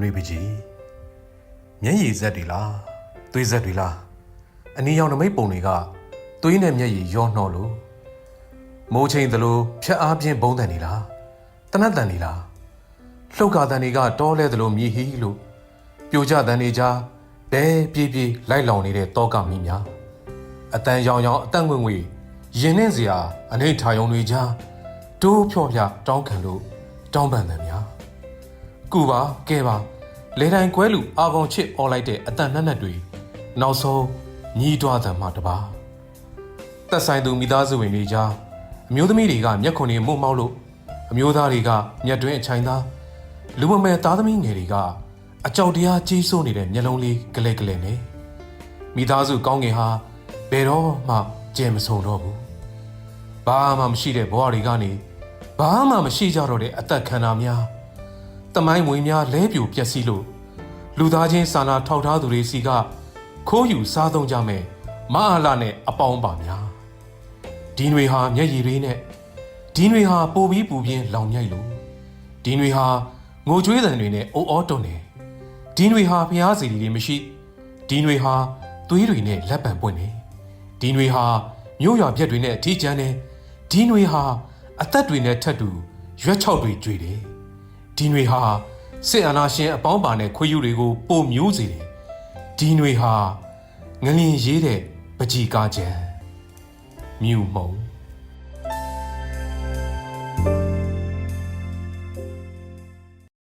နှွေပကြီးမျက်ရည်ဆက်တွေလားသွေးဆက်တွေလားအနီရောင်နမိတ်ပုံတွေကသွေးနဲ့မျက်ရည်ရောနှောလို့မိုးချိန်သလိုဖြတ်အားဖြင့်ဘုံတန်နေလားတနတ်တန်နေလားလှုပ်ကာတန်တွေကတောလဲသလိုမြည်ဟီလို့ပြိုကျတန်တွေကြားဘဲပြေးပြေးလိုက်လောင်နေတဲ့တောကမိများအတန်ရောင်ရောင်အတန်ငွေငွေရင်နှင်းစရာအနေထာယုံတွေကြားတိုးဖြော့ဖြတောင်းခံလို့တောင်းပန်တယ်များ ကူပါကဲပါလေတိုင်းကွဲလူအာကောင်ချစ်អော်လိုက်တဲ့အတန်နှက်နှက်တွေနောက်ဆုံးညီးတွားသံမှတပါတက်ဆိုင်သူမိသားစုဝင်တွေကြားအမျိုးသမီးတွေကမျက်ခွန်တွေမှုတ်မောက်လို့အမျိုးသားတွေကမျက်တွင်းအချိုင်သားလူမမယ်သားသမီးငယ်တွေကအကြောက်တရားကြီးစိုးနေတဲ့မျက်လုံးလေးကလေးကလေးနဲ့မိသားစုကောင်းငင်ဟာဘယ်တော့မှကြဲမဆုံတော့ဘူးဘာမှမရှိတဲ့ဘဝတွေကနေဘာမှမရှိကြတော့တဲ့အသက်ခံတာများ တမိုင်းမွေများလဲပြိုပျက်စီးလို့လူသားချင်းစာနာထောက်ထားသူတွေစီကခိုးယူစားသုံးကြမယ်မအားလာနဲ့အပေါင်းပါများဒီတွေဟာမျက်ရည်တွေနဲ့ဒီတွေဟာပိုပြီးပူပြင်းလောင်မြိုက်လို့ဒီတွေဟာငိုကြွေးတံတွေနဲ့အိုးအောတုံနေဒီတွေဟာဖျားစီတွေမရှိဒီတွေဟာသွေးတွေနဲ့လက်ပံပွင့်နေဒီတွေဟာမြို့ရွာပြက်တွေနဲ့အထီးကျန်နေဒီတွေဟာအသက်တွေနဲ့ထက်တူရွက်ချောက်တွေကြွေတယ် ဒီຫນွေဟာစစ်အာဏာရှင်အပေါင်းပါနဲ့ခွေးယူတွေကိုပုံမျိုးစေတယ်ဒီຫນွေဟာငလင်ရေးတဲ့ပကြီကားချံမြူမုံ